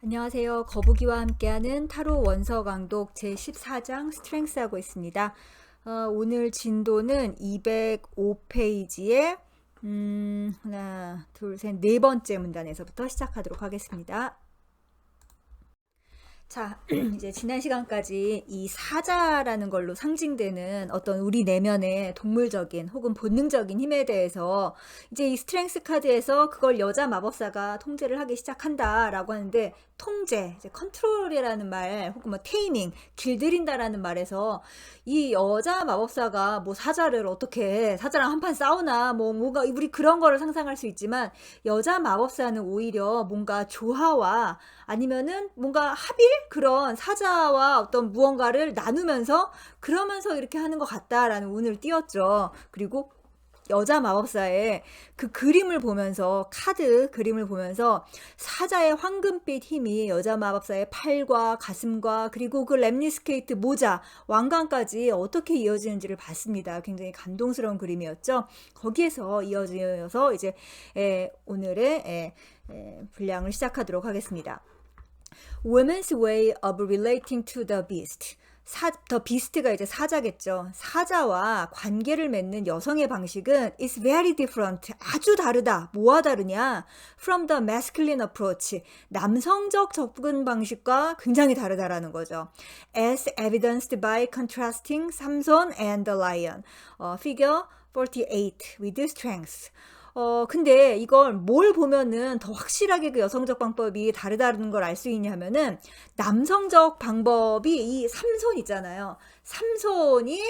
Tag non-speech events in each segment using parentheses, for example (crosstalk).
안녕하세요. 거북이와 함께하는 타로 원서 강독 제14장 스트렝스 하고 있습니다. 어, 오늘 진도는 205페이지에 음, 하나, 둘, 셋, 네 번째 문단에서부터 시작하도록 하겠습니다. 자, (clears throat) 이제 지난 시간까지 이 사자라는 걸로 상징되는 어떤 우리 내면의 동물적인 혹은 본능적인 힘에 대해서 이제 이 스트렝스 카드에서 그걸 여자 마법사가 통제를 하기 시작한다라고 하는데 통제, 이제 컨트롤이라는 말 혹은 뭐 테이밍, 길들인다라는 말에서 이 여자 마법사가 뭐 사자를 어떻게 사자랑 한판 싸우나 뭐 뭔가 우리 그런 거를 상상할 수 있지만 여자 마법사는 오히려 뭔가 조화와 아니면은 뭔가 합일 그런 사자와 어떤 무언가를 나누면서 그러면서 이렇게 하는 것 같다라는 운을 띄웠죠. 그리고 여자 마법사의 그 그림을 보면서 카드 그림을 보면서 사자의 황금빛 힘이 여자 마법사의 팔과 가슴과 그리고 그 랩니스케이트 모자 왕관까지 어떻게 이어지는지를 봤습니다. 굉장히 감동스러운 그림이었죠. 거기에서 이어져서 이제 에, 오늘의 에, 에, 분량을 시작하도록 하겠습니다. Women's way of relating to the beast. 비스트가 이제 사자겠죠. 사자와 관계를 맺는 여성의 방식은 is very different. 아주 다르다. 뭐와 다르냐? From the masculine approach. 남성적 접근 방식과 굉장히 다르다라는 거죠. As evidenced by contrasting Samson and the lion. 어, figure 48 with strength. 어, 근데 이걸 뭘 보면은 더 확실하게 그 여성적 방법이 다르다는 걸 알 수 있냐면은 남성적 방법이 이 삼손 있잖아요. 삼손이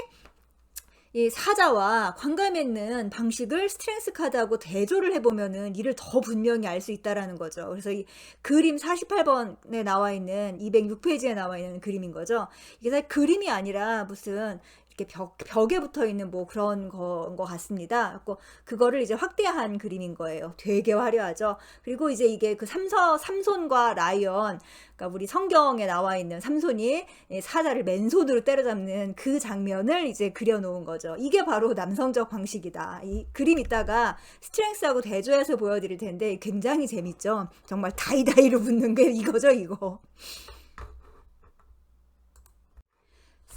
이 사자와 관계 맺는 방식을 스트렝스 카드하고 대조를 해보면은 이를 더 분명히 알 수 있다라는 거죠. 그래서 이 그림 48번에 나와 있는 206페이지에 나와 있는 그림인 거죠. 이게 사실 그림이 아니라 무슨 이렇게 벽, 벽에 붙어 있는 뭐 그런 거, 거 같습니다. 그거를 이제 확대한 그림인 거예요. 되게 화려하죠. 그리고 이제 이게 그 삼서, 삼손과 라이언, 그러니까 우리 성경에 나와 있는 삼손이 사자를 맨손으로 때려잡는 그 장면을 이제 그려놓은 거죠. 이게 바로 남성적 방식이다. 이 그림 이따가 스트렝스하고 대조해서 보여드릴 텐데 굉장히 재밌죠. 정말 다이다이로 붙는 게 이거죠, 이거.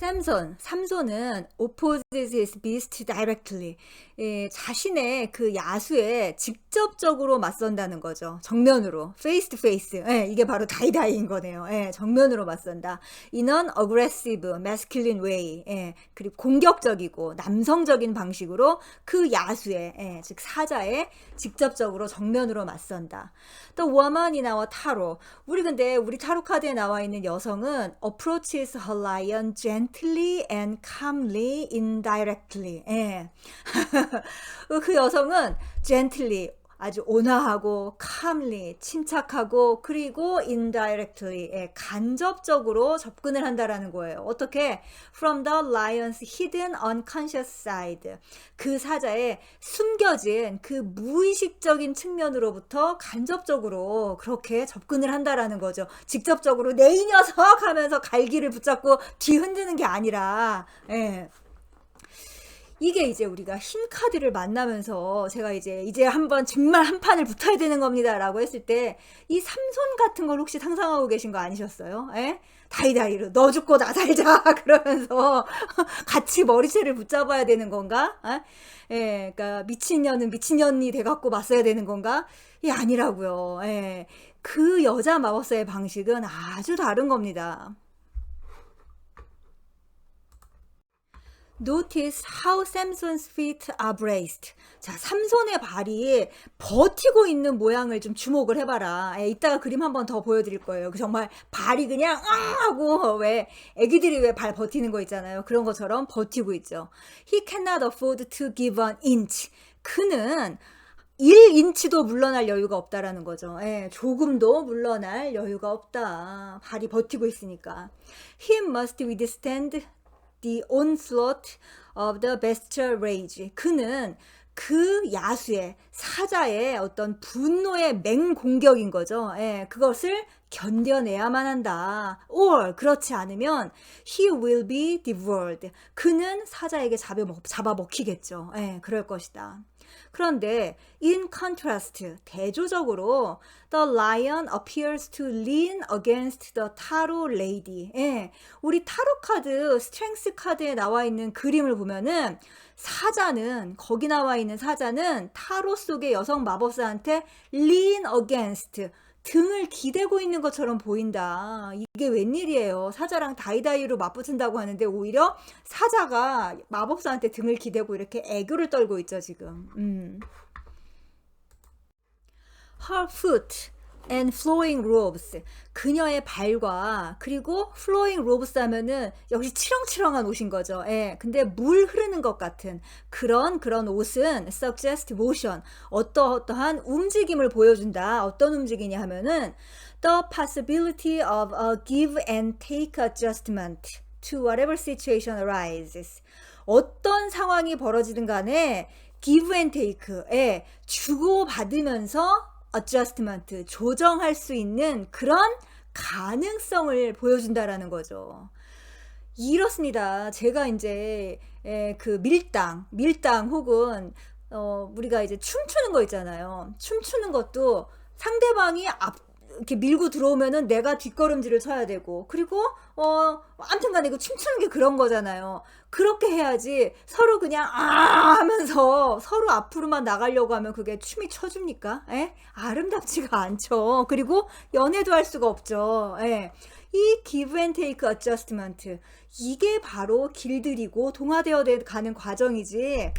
삼손, 삼손은 opposes his beast directly. 예, 자신의 그 야수에 직접적으로 맞선다는 거죠. 정면으로, face to face. 예, 이게 바로 다이다이인 거네요. 예, 정면으로 맞선다. in an aggressive, masculine way. 예, 그리고 공격적이고 남성적인 방식으로 그 야수에, 예, 즉 사자에 직접적으로 정면으로 맞선다. 또 woman이 나와 타로. 우리 근데 우리 타로 카드에 나와 있는 여성은 approaches her lion gently and calmly indirectly. 예. 그 여성은 gently 아주 온화하고 calmly 침착하고 그리고 indirectly 예, 간접적으로 접근을 한다라는 거예요. 어떻게 from the lion's hidden unconscious side 그 사자의 숨겨진 그 무의식적인 측면으로부터 간접적으로 그렇게 접근을 한다라는 거죠. 직접적으로 내 이 녀석 하면서 갈기를 붙잡고 뒤흔드는 게 아니라 예. 이게 이제 우리가 흰 카드를 만나면서 제가 이제 이제 한번 정말 한 판을 붙어야 되는 겁니다라고 했을 때 이 삼손 같은 걸 혹시 상상하고 계신 거 아니셨어요? 예? 다이다이로 너 죽고 나 살자 (laughs) 그러면서 (laughs) 같이 머리채를 붙잡아야 되는 건가? 예? 예, 그러니까 미친년은 미친년이 돼갖고 맞서야 되는 건가? 이 아니라고요. 예, 그 여자 마법사의 방식은 아주 다른 겁니다. Notice how Samson's feet are braced. 자, 삼손의 발이 버티고 있는 모양을 좀 주목을 해봐라. 예, 이따가 그림 한번 더 보여드릴 거예요. 그 정말 발이 그냥 아 하고 왜 애기들이 왜 발 버티는 거 있잖아요. 그런 것처럼 버티고 있죠. He cannot afford to give an inch. 그는 1인치도 물러날 여유가 없다라는 거죠. 예, 조금도 물러날 여유가 없다. 발이 버티고 있으니까. He must withstand the onslaught of the bestial rage. 그는 그 야수의 사자의 어떤 분노의 맹공격인 거죠. 예, 그것을 견뎌내야만 한다. or 그렇지 않으면 he will be devoured. 그는 사자에게 잡아, 잡아먹히겠죠. 예, 그럴 것이다. 그런데 in contrast 대조적으로 the lion appears to lean against the tarot lady. 예, 우리 타로 카드 스트렝스 카드에 나와 있는 그림을 보면은 사자는 거기 나와 있는 사자는 타로 속의 여성 마법사한테 lean against 등을 기대고 있는 것처럼 보인다. 이게 웬일이에요. 사자랑 다이다이로 맞붙은다고 하는데 오히려 사자가 마법사한테 등을 기대고 이렇게 애교를 떨고 있죠, 지금. 음. Her foot and flowing robes. 그녀의 발과 그리고 flowing robes 하면은 역시 치렁치렁한 옷인 거죠. 예. 근데 물 흐르는 것 같은 그런 그런 옷은 suggest motion. 어떠어떠한 움직임을 보여준다. 어떤 움직이냐 하면은 the possibility of a give and take adjustment to whatever situation arises. 어떤 상황이 벌어지든 간에 give and take에 주고받으면서 adjustment, 조정할 수 있는 그런 가능성을 보여준다라는 거죠. 이렇습니다. 제가 이제 에, 그 밀당, 밀당 혹은 어, 우리가 이제 춤추는 거 있잖아요. 춤추는 것도 상대방이 앞 이렇게 밀고 들어오면은 내가 뒷걸음질을 쳐야 되고 그리고 어 아무튼간에 이거 춤추는 게 그런 거잖아요. 그렇게 해야지 서로 그냥 아 하면서 서로 앞으로만 나가려고 하면 그게 춤이 춰줍니까? 에? 아름답지가 않죠. 그리고 연애도 할 수가 없죠. 에. 이 give and take adjustment 이게 바로 길들이고 동화되어 가는 과정이지.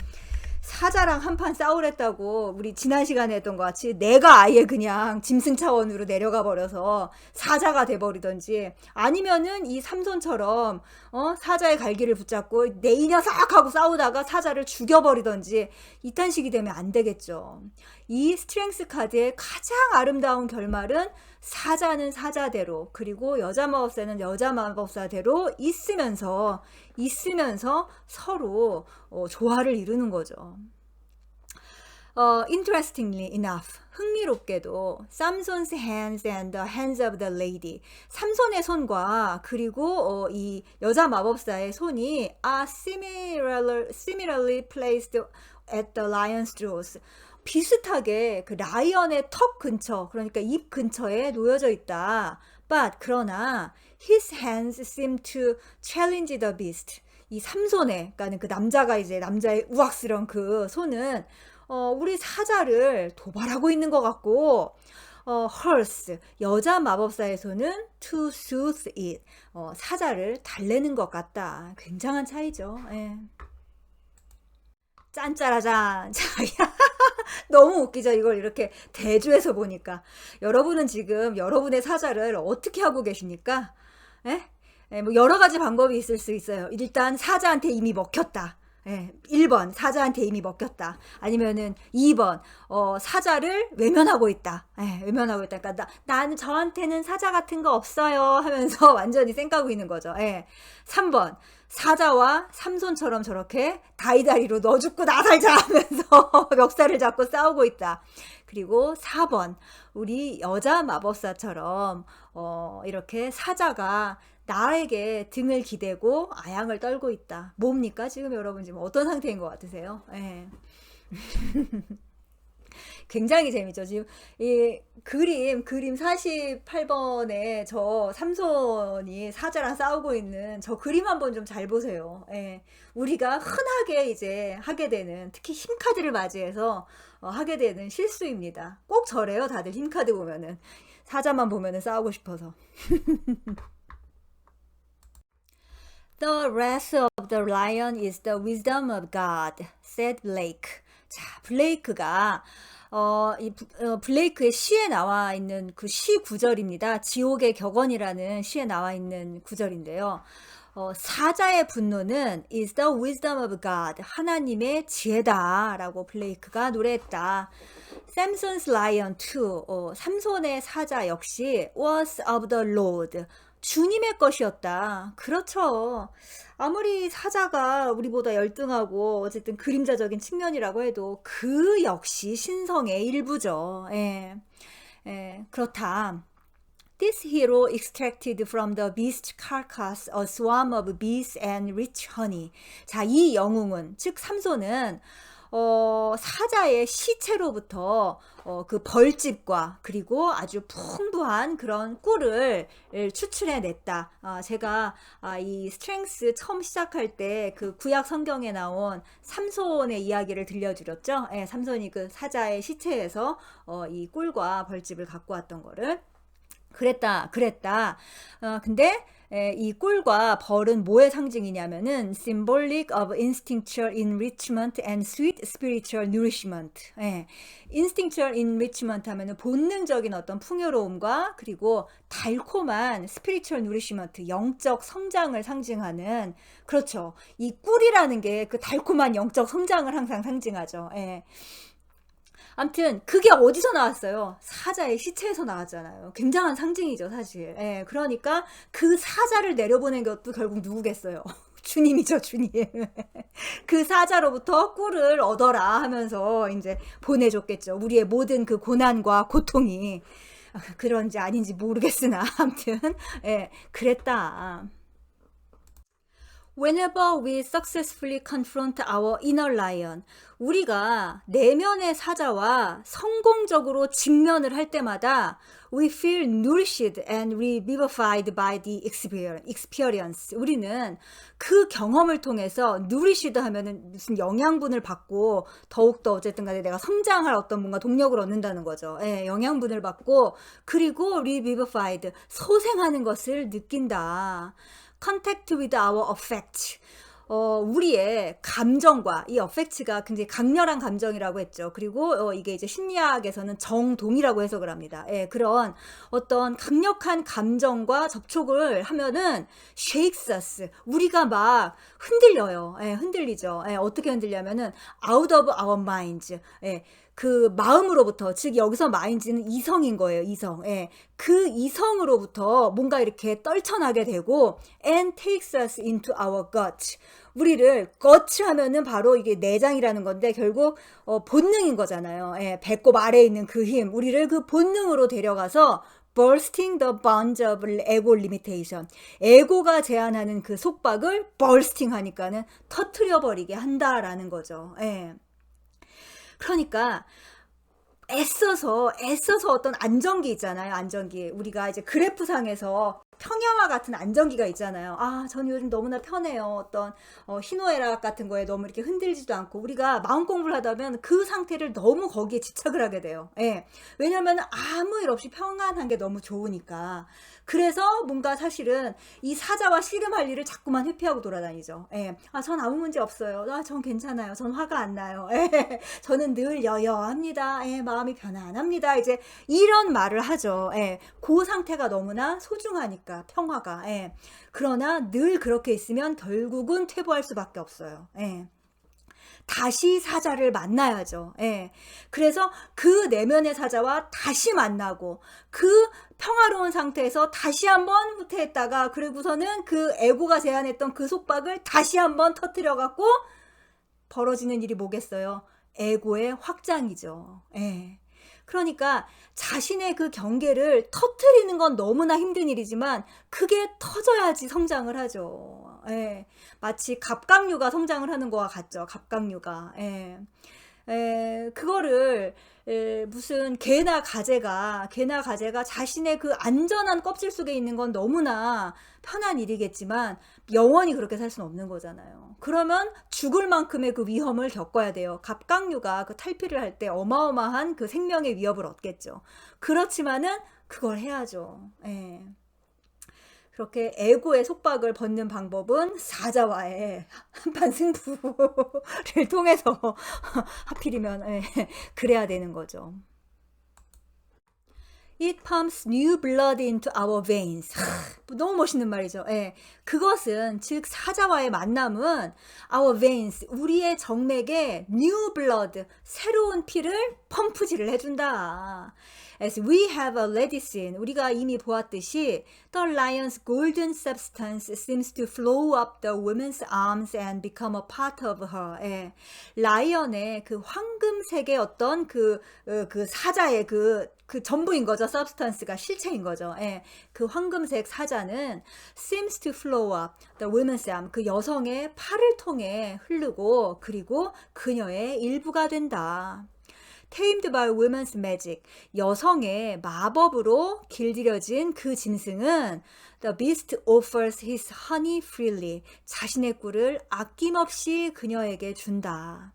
사자랑 한판 싸우랬다고 우리 지난 시간에 했던 것 같이 내가 아예 그냥 짐승 차원으로 내려가 버려서 사자가 돼 버리던지 아니면은 이 삼손처럼 어 사자의 갈기를 붙잡고 내 이 녀석 하고 싸우다가 사자를 죽여 버리던지 이딴 식이 되면 안 되겠죠. 이 스트렝스 카드의 가장 아름다운 결말은 사자는 사자대로 그리고 여자 마법사는 여자 마법사대로 있으면서 있으면서 서로 어, 조화를 이루는 거죠. 어, interestingly enough, 흥미롭게도 삼손's hands and the hands of the lady, 삼손의 손과 그리고 어, 이 여자 마법사의 손이 are similar, similarly placed at the lion's jaws. 비슷하게 그 라이언의 턱 근처, 그러니까 입 근처에 놓여져 있다. But 그러나 his hands seem to challenge the beast. 이 삼손에, 그러니까 그 남자가 이제 남자의 우악스러운 그 손은 어, 우리 사자를 도발하고 있는 것 같고, 어, hers 여자 마법사의 손은 to soothe it 어, 사자를 달래는 것 같다. 굉장한 차이죠. 예. 짠짜라짠. (laughs) 너무 웃기죠. 이걸 이렇게 대조해서 보니까. 여러분은 지금 여러분의 사자를 어떻게 하고 계십니까? 예? 예, 뭐 여러 가지 방법이 있을 수 있어요. 일단 사자한테 이미 먹혔다. 예, 1번 사자한테 이미 먹혔다. 아니면은 2번 어, 사자를 외면하고 있다. 예, 외면하고 있다. 그러니까 나, 나는 저한테는 사자 같은 거 없어요 하면서 (laughs) 완전히 쌩까고 있는 거죠. 예. 3번 사자와 삼손처럼 저렇게 다이다리로 너 죽고 나 살자 하면서 (laughs) 멱살을 잡고 싸우고 있다. 그리고 4번 우리 여자 마법사처럼 어, 이렇게 사자가 나에게 등을 기대고 아양을 떨고 있다. 뭡니까? 지금 여러분 지금 어떤 상태인 것 같으세요? 예. (laughs) 굉장히 재밌죠. 지금 이 그림 그림 48번에 저 삼손이 사자랑 싸우고 있는 저 그림 한번 좀 잘 보세요. 예. 우리가 흔하게 이제 하게 되는 특히 힘 카드를 맞이해서 어, 하게 되는 실수입니다. 꼭 저래요. 다들 힘 카드 보면은 사자만 보면은 싸우고 싶어서. (laughs) The wrath of the lion is the wisdom of God, said Blake. 자, 블레이크가 어, 이 어, 블레이크의 시에 나와 있는 그 시 구절입니다. 지옥의 격언이라는 시에 나와 있는 구절인데요. 어, 사자의 분노는 is the wisdom of God. 하나님의 지혜다 라고 블레이크가 노래했다. Samson's lion too. 어, 삼손의 사자 역시 was of the Lord. 주님의 것이었다. 그렇죠. 아무리 사자가 우리보다 열등하고 어쨌든 그림자적인 측면이라고 해도 그 역시 신성의 일부죠. 예. 예, 그렇다. This hero extracted from the beast carcass a swarm of bees and rich honey. 자, 이 영웅은, 즉 삼손은 어, 사자의 시체로부터 어, 그 벌집과 그리고 아주 풍부한 그런 꿀을 추출해 냈다. 아, 제가 아, 이 스트렝스 처음 시작할 때 그 구약 성경에 나온 삼손의 이야기를 들려드렸죠. 예, 삼손이 그 사자의 시체에서 어, 이 꿀과 벌집을 갖고 왔던 거를 그랬다, 그랬다. 어, 근데 에, 이 꿀과 벌은 뭐의 상징이냐면은 symbolic of instinctual enrichment and sweet spiritual nourishment. 예. instinctual enrichment 하면은 본능적인 어떤 풍요로움과 그리고 달콤한 spiritual nourishment, 영적 성장을 상징하는 그렇죠. 이 꿀이라는 게 그 달콤한 영적 성장을 항상 상징하죠. 예. 암튼 그게 어디서 나왔어요? 사자의 시체에서 나왔잖아요. 굉장한 상징이죠, 사실. 예, 그러니까 그 사자를 내려보낸 것도 결국 누구겠어요? (laughs) 주님이죠, 주님. (laughs) 그 사자로부터 꿀을 얻어라 하면서 이제 보내줬겠죠. 우리의 모든 그 고난과 고통이 아, 그런지 아닌지 모르겠으나 (laughs) 아무튼 예, 그랬다. Whenever we successfully confront our inner lion, 우리가 내면의 사자와 성공적으로 직면을 할 때마다 we feel nourished and revivified by the experience. 우리는 그 경험을 통해서 nourished 하면은 무슨 영양분을 받고 더욱더 어쨌든 간에 내가 성장할 어떤 뭔가 동력을 얻는다는 거죠. 예, 영양분을 받고 그리고 revivified 소생하는 것을 느낀다. Contact with our affect. 어, 우리의 감정과 이 affect가 굉장히 강렬한 감정이라고 했죠. 그리고 어, 이게 이제 심리학에서는 정동이라고 해석을 합니다. 예, 그런 어떤 강력한 감정과 접촉을 하면은 shakes us. 우리가 막 흔들려요. 예, 흔들리죠. 예, 어떻게 흔들냐면은 out of our minds. 예, 그 마음으로부터 즉 여기서 마인드는 이성인 거예요 이성 예. 그 이성으로부터 뭔가 이렇게 떨쳐나게 되고 and takes us into our gut 우리를 gut 하면은 바로 이게 내장이라는 건데 결국 어, 본능인 거잖아요 예. 배꼽 아래에 있는 그 힘 우리를 그 본능으로 데려가서 bursting the bonds of ego limitation. 에고가 제한하는 그 속박을 bursting 하니까는 터트려 버리게 한다라는 거죠. 예. 그러니까 애써서 애써서 어떤 안정기 있잖아요. 안정기. 우리가 이제 그래프상에서 평야와 같은 안정기가 있잖아요. 아, 저는 요즘 너무나 편해요. 어떤 어, 희노애락 같은 거에 너무 이렇게 흔들지도 않고 우리가 마음 공부를 하다 보면 그 상태를 너무 거기에 집착을 하게 돼요. 예. 왜냐면 아무 일 없이 평안한 게 너무 좋으니까. 그래서 뭔가 사실은 이 사자와 씨름할 일을 자꾸만 회피하고 돌아다니죠. 예. 아, 전 아무 문제 없어요. 아, 전 괜찮아요. 전 화가 안 나요. 예. (laughs) 저는 늘 여여합니다. 예, 마음이 편안합니다. 이제 이런 말을 하죠. 예. 그 상태가 너무나 소중하니까 평화가. 예. 그러나 늘 그렇게 있으면 결국은 퇴보할 수밖에 없어요. 예. 다시 사자를 만나야죠. 예. 그래서 그 내면의 사자와 다시 만나고 그 평화로운 상태에서 다시 한번 후퇴했다가 그리고서는 그 에고가 제안했던 그 속박을 다시 한번 터트려 갖고 벌어지는 일이 뭐겠어요? 에고의 확장이죠. 예. 그러니까 자신의 그 경계를 터트리는 건 너무나 힘든 일이지만 그게 터져야지 성장을 하죠. 예. 마치 갑각류가 성장을 하는 거와 같죠. 갑각류가. 예. 에, 그거를 에, 무슨 개나 가재가 개나 가재가 자신의 그 안전한 껍질 속에 있는 건 너무나 편한 일이겠지만 영원히 그렇게 살 수는 없는 거잖아요. 그러면 죽을 만큼의 그 위험을 겪어야 돼요. 갑각류가 그 탈피를 할 때 어마어마한 그 생명의 위협을 얻겠죠. 그렇지만은 그걸 해야죠. 예. 그렇게 에고의 속박을 벗는 방법은 사자와의 한판 승부를 (laughs) 통해서 (laughs) 하필이면 예, 그래야 되는 거죠. It pumps new blood into our veins. 너무 멋있는 말이죠. 예. 그것은 즉 사자와의 만남은 our veins 우리의 정맥에 new blood 새로운 피를 펌프질을 해준다. As we have already seen, 우리가 이미 보았듯이 the lion's golden substance seems to flow up the woman's arms and become a part of her. 예. 라이언의 그 황금색의 어떤 그, 어, 그 사자의 그, 그 전부인 거죠. substance가 실체인 거죠. 예. 그 황금색 사자는 seems to flow up the woman's arm. 그 여성의 팔을 통해 흐르고 그리고 그녀의 일부가 된다. Tamed by women's magic. 여성의 마법으로 길들여진 그 짐승은 the beast offers his honey freely. 자신의 꿀을 아낌없이 그녀에게 준다.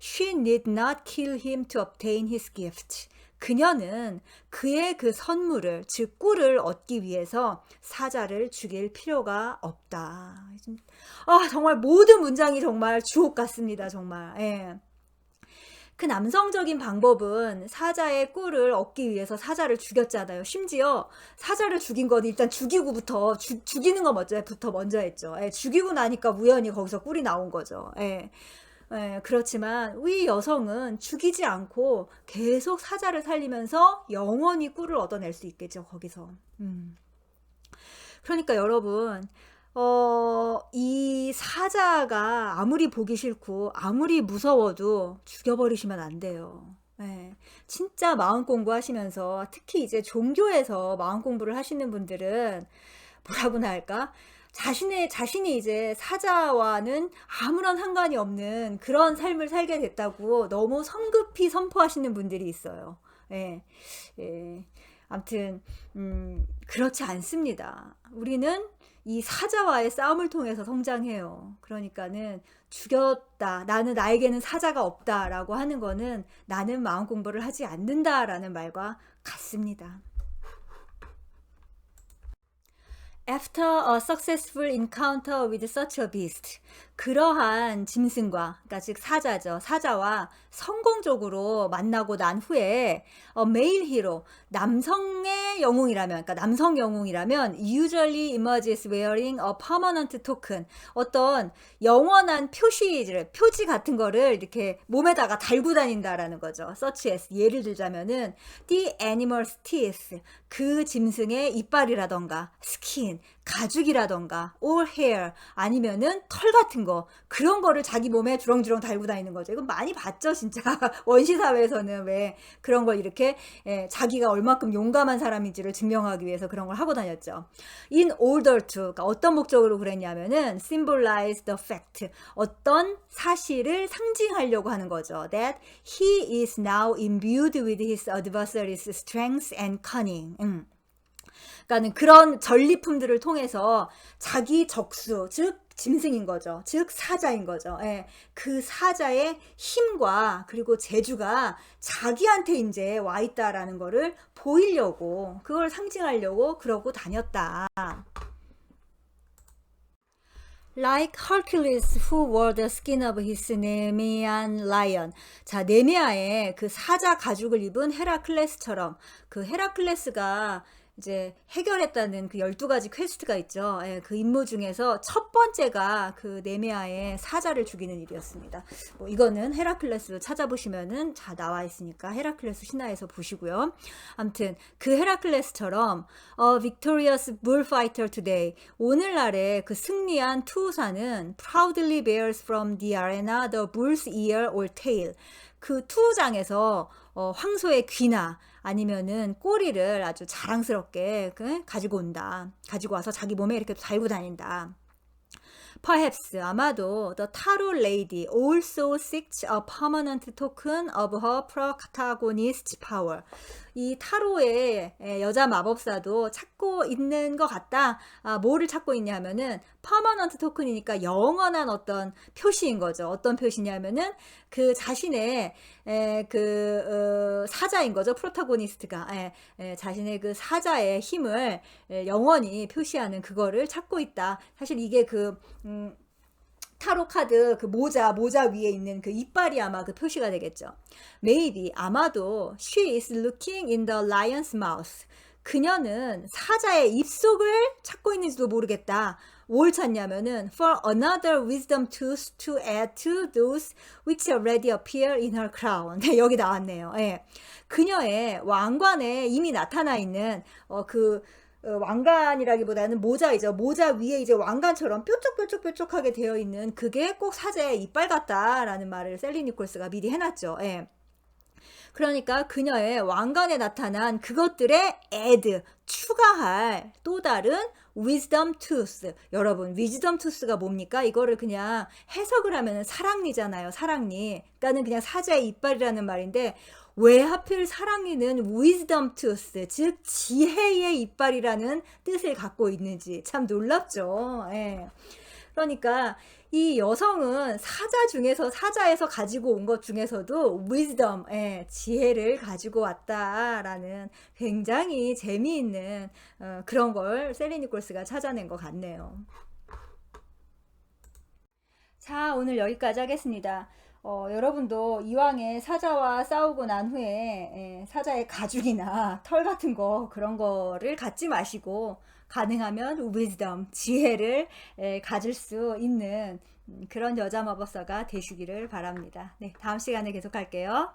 She need not kill him to obtain his gift. 그녀는 그의 그 선물을, 즉 꿀을 얻기 위해서 사자를 죽일 필요가 없다. 아, 정말 모든 문장이 정말 주옥 같습니다. 정말. 예. 그 남성적인 방법은 사자의 꿀을 얻기 위해서 사자를 죽였잖아요. 심지어 사자를 죽인 건 일단 죽이고부터 주, 죽이는 거 먼저부터 먼저 했죠. 예, 죽이고 나니까 우연히 거기서 꿀이 나온 거죠. 예. 예, 그렇지만 우리 여성은 죽이지 않고 계속 사자를 살리면서 영원히 꿀을 얻어낼 수 있겠죠. 거기서. 음. 그러니까 여러분 어, 이 사자가 아무리 보기 싫고 아무리 무서워도 죽여버리시면 안 돼요. 네, 진짜 마음 공부하시면서 특히 이제 종교에서 마음 공부를 하시는 분들은 뭐라고나 할까? 자신의 자신이 이제 사자와는 아무런 상관이 없는 그런 삶을 살게 됐다고 너무 성급히 선포하시는 분들이 있어요. 예. 예. 아무튼 음, 그렇지 않습니다. 우리는 이 사자와의 싸움을 통해서 성장해요. 그러니까는 죽였다. 나는 나에게는 사자가 없다라고 하는 거는 나는 마음 공부를 하지 않는다라는 말과 같습니다. After a successful encounter with such a beast, 그러한 짐승과, 그러니까 즉 사자죠. 사자와 성공적으로 만나고 난 후에 a male hero, 남성의 영웅이라면, 그러니까 남성 영웅이라면 usually emerges wearing a permanent token, 어떤 영원한 표시를, 표지 같은 거를 이렇게 몸에다가 달고 다닌다라는 거죠. such as 예를 들자면은 the animal's teeth, 그 짐승의 이빨이라던가 skin, 가죽이라던가 or hair 아니면은 털 같은 거 그런 거를 자기 몸에 주렁주렁 달고 다니는 거죠. 이건 많이 봤죠, 진짜 (laughs) 원시 사회에서는 왜 그런 걸 이렇게 예, 자기가 얼마큼 용감한 사람인지를 증명하기 위해서 그런 걸 하고 다녔죠. In order to 그러니까 어떤 목적으로 그랬냐면은 symbolize the fact 어떤 사실을 상징하려고 하는 거죠. That he is now imbued with his adversary's strength and cunning. 음. 그러니까는 그런 전리품들을 통해서 자기 적수, 즉 짐승인 거죠. 즉 사자인 거죠. 예. 그 사자의 힘과 그리고 재주가 자기한테 이제 와 있다라는 거를 보이려고 그걸 상징하려고 그러고 다녔다. Like Hercules who wore the skin of his Nemean lion. 자, 네메아의 그 사자 가죽을 입은 헤라클레스처럼 그 헤라클레스가 이제 해결했다는 그 12가지 퀘스트가 있죠. 예, 그 임무 중에서 첫 번째가 그 네메아의 사자를 죽이는 일이었습니다. 뭐 이거는 헤라클레스 찾아보시면은 다 나와 있으니까 헤라클레스 신화에서 보시고요. 아무튼 그 헤라클레스처럼 어, victorious bullfighter today 오늘날의 그 승리한 투우사는 proudly bears from the arena the bull's ear or tail 그 투우장에서 어, 황소의 귀나 아니면은 꼬리를 아주 자랑스럽게 그, 가지고 온다. 가지고 와서 자기 몸에 이렇게 달고 다닌다. Perhaps 아마도 the tarot lady also seeks a permanent token of her protagonist's power. 이 타로의 여자 마법사도 찾고 있는 것 같다. 아, 뭐를 찾고 있냐면은 퍼머넌트 토큰이니까 영원한 어떤 표시인 거죠. 어떤 표시냐면은 그 자신의 에, 그 어, 사자인 거죠. 프로타고니스트가 에, 에, 자신의 그 사자의 힘을 에, 영원히 표시하는 그거를 찾고 있다. 사실 이게 그 음, 타로 카드 그 모자 모자 위에 있는 그 이빨이 아마 그 표시가 되겠죠. Maybe 아마도 she is looking in the lion's mouth. 그녀는 사자의 입속을 찾고 있는지도 모르겠다. 뭘 찾냐면은 for another wisdom tooth to add to those which already appear in her crown. 네, 여기 나왔네요. 예. 그녀의 왕관에 이미 나타나 있는 어, 왕관이라기보다는 모자이죠. 모자 위에 이제 왕관처럼 뾰족뾰족뾰족하게 되어 있는 그게 꼭 사자의 이빨 같다라는 말을 셀리 니콜스가 미리 해놨죠. 예. 그러니까 그녀의 왕관에 나타난 그것들의 add, 추가할 또 다른 wisdom tooth. 여러분, wisdom tooth가 뭡니까? 이거를 그냥 해석을 하면 사랑니잖아요. 사랑니. 그러니까는 그냥 사자의 이빨이라는 말인데 왜 하필 사랑니는 wisdom tooth, 즉 지혜의 이빨이라는 뜻을 갖고 있는지 참 놀랍죠. 예. 그러니까 이 여성은 사자 중에서 사자에서 가지고 온 것 중에서도 wisdom, 예, 지혜를 가지고 왔다라는 굉장히 재미있는 어, 그런 걸 셀리 니콜스가 찾아낸 것 같네요. 자, 오늘 여기까지 하겠습니다. 어, 여러분도 이왕에 사자와 싸우고 난 후에 예, 사자의 가죽이나 털 같은 거 그런 거를 갖지 마시고 가능하면 wisdom, 지혜를 예, 가질 수 있는 음, 그런 여자 마법사가 되시기를 바랍니다. 네, 다음 시간에 계속 할게요.